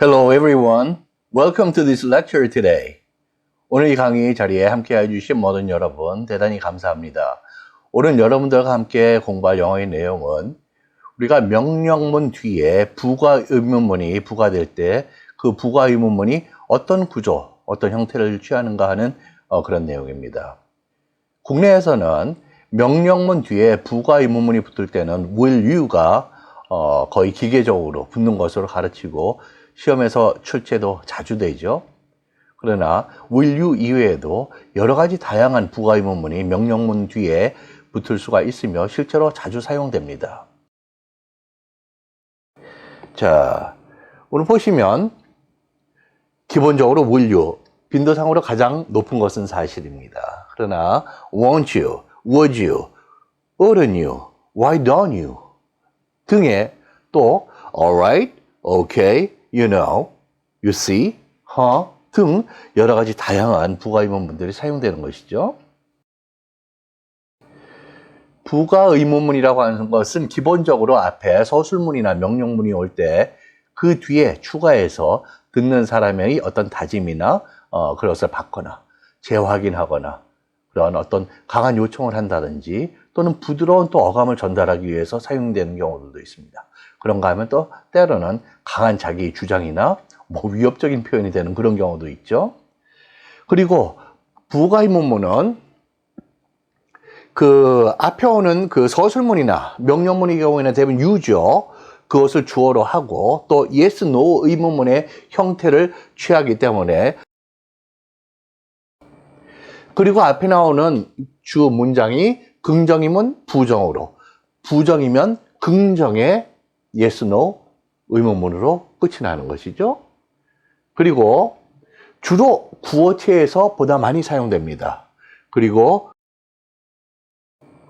Hello everyone. Welcome to this lecture today. 오늘 이 강의 자리에 함께 해 주신 모든 여러분 대단히 감사합니다. 오늘 여러분들과 함께 공부할 영어의 내용은 우리가 명령문 뒤에 부가 의문문이 부과될 때 그 부가 의문문이 어떤 구조, 어떤 형태를 취하는가 하는 어, 그런 내용입니다. 국내에서는 명령문 뒤에 부가 의문문이 붙을 때는 will you가 어, 거의 기계적으로 붙는 것으로 가르치고 시험에서 출제도 자주 되죠. 그러나 will 이외에도 여러 가지 다양한 부가 의문문이 명령문 뒤에 붙을 수가 있으며 실제로 자주 사용됩니다. 자, 오늘 보시면 기본적으로 will 빈도상으로 가장 높은 것은 사실입니다. 그러나 won't you, would you, oughtn't you, why don't you 등의 또 alright, okay, you know, you see, huh 등 여러 가지 다양한 부가 의문문들이 사용되는 것이죠. 부가 의문문이라고 하는 것은 기본적으로 앞에 서술문이나 명령문이 올 때 그 뒤에 추가해서 듣는 사람의 어떤 다짐이나 어, 그것을 받거나 재확인하거나 그런 어떤 강한 요청을 한다든지 또는 부드러운 또 어감을 전달하기 위해서 사용되는 경우들도 있습니다. 그런가 하면 또 때로는 강한 자기 주장이나 뭐 위협적인 표현이 되는 그런 경우도 있죠. 그리고 부가의 문문은 그 앞에 오는 그 서술문이나 명령문의 경우에는 대부분 유죠. 그것을 주어로 하고 또 yes, no 의문문의 형태를 취하기 때문에 그리고 앞에 나오는 주 문장이 긍정이면 부정으로, 부정이면 긍정의 yes, no 의문문으로 끝이 나는 것이죠. 그리고 주로 구어체에서 보다 많이 사용됩니다. 그리고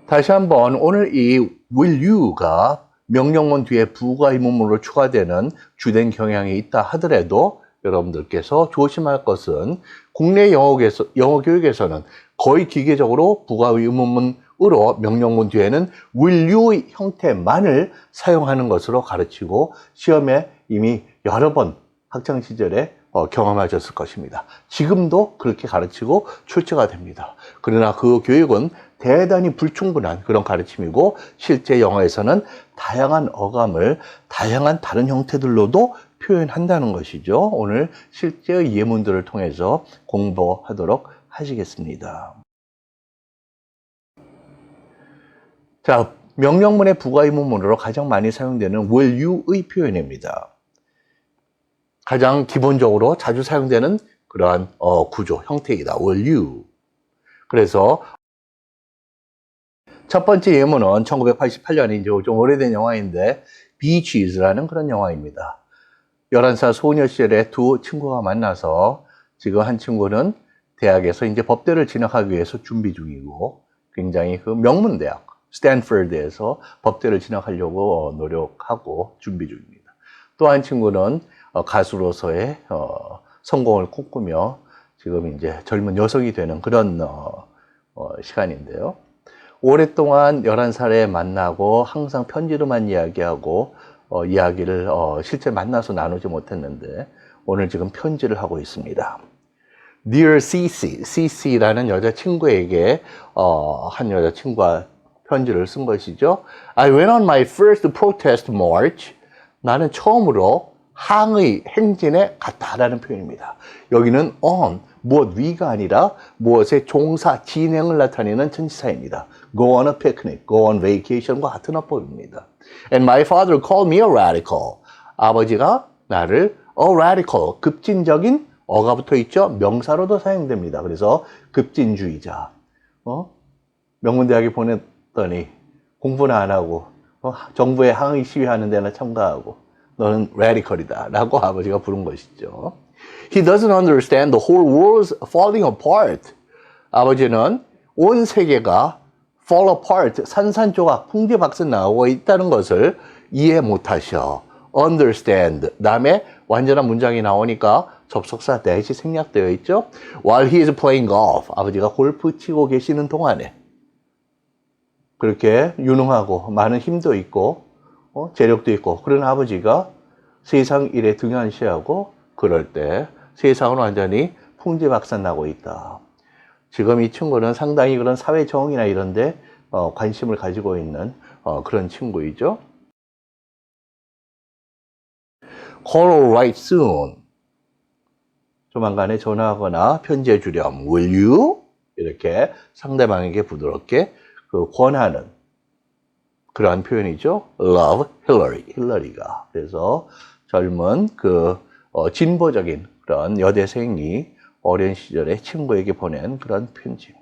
다시 한번 오늘 이 will you가 명령문 뒤에 부가 의문문으로 추가되는 주된 경향이 있다 하더라도 여러분들께서 조심할 것은 국내 영어에서, 영어 교육에서는 거의 기계적으로 부가 의문문으로 명령문 뒤에는 will you의 형태만을 사용하는 것으로 가르치고 시험에 이미 여러 번 학창 시절에 어, 경험하셨을 것입니다. 지금도 그렇게 가르치고 출제가 됩니다. 그러나 그 교육은 대단히 불충분한 그런 가르침이고 실제 영어에서는 다양한 어감을 다양한 다른 형태들로도 표현한다는 것이죠. 오늘 실제의 예문들을 통해서 공부하도록 하시겠습니다. 자, 명령문의 부가의문문으로 가장 많이 사용되는 will you의 표현입니다. 가장 기본적으로 자주 사용되는 그러한 어, 구조, 형태이다. will you. 그래서 첫 번째 예문은 1988년에 이제 좀 오래된 영화인데 비치즈라는 그런 영화입니다. 11살 소녀 시절에 두 친구가 만나서 지금 한 친구는 대학에서 이제 법대를 진학하기 위해서 준비 중이고 굉장히 그 명문 대학 스탠퍼드에서 법대를 진학하려고 노력하고 준비 중입니다. 또 한 친구는 어, 가수로서의 어, 성공을 꿈꾸며 지금 이제 젊은 여성이 되는 그런 어, 시간인데요. 오랫동안 11살에 만나고 항상 편지로만 이야기하고 어, 이야기를 어, 실제 만나서 나누지 못했는데 오늘 지금 편지를 하고 있습니다. Dear CC, CC라는 여자친구에게 어, 한 여자친구가 편지를 쓴 것이죠. I went on my first protest march. 나는 처음으로 항의 행진에 갔다라는 표현입니다. 여기는 on, 무엇 위가 아니라 무엇의 종사, 진행을 나타내는 전치사입니다. go on a picnic, go on vacation과 같은 어법입니다. And my father called me a radical. 아버지가 나를 a radical, 급진적인 어가 붙어 있죠. 명사로도 사용됩니다. 그래서 급진주의자. 어? 명문대학에 보냈더니 공부는 안 하고 어? 정부에 항의 시위하는 데나 참가하고 너는 radical이다 라고 아버지가 부른 것이죠. He doesn't understand the whole world's falling apart. 아버지는 온 세계가 fall apart, 산산조각, 풍지박산 나오고 있다는 것을 이해 못하셔. understand. 다음에 완전한 문장이 나오니까 접속사 대시 생략되어 있죠. While he is playing golf. 아버지가 골프 치고 계시는 동안에 그렇게 유능하고 많은 힘도 있고 어, 재력도 있고 그런 아버지가 세상 일에 등한시하고 그럴 때 세상은 완전히 풍지박산 나고 있다. 지금 이 친구는 상당히 그런 사회 정의나 이런데 어, 관심을 가지고 있는 어, 그런 친구이죠. Call right soon. 조만간에 전화하거나 편지해 주렴. Will you? 이렇게 상대방에게 부드럽게 그 권하는 그러한 표현이죠. Love Hillary. 힐러리가. 그래서 젊은 그 어, 진보적인 그런 여대생이 어린 시절에 친구에게 보낸 그런 편지.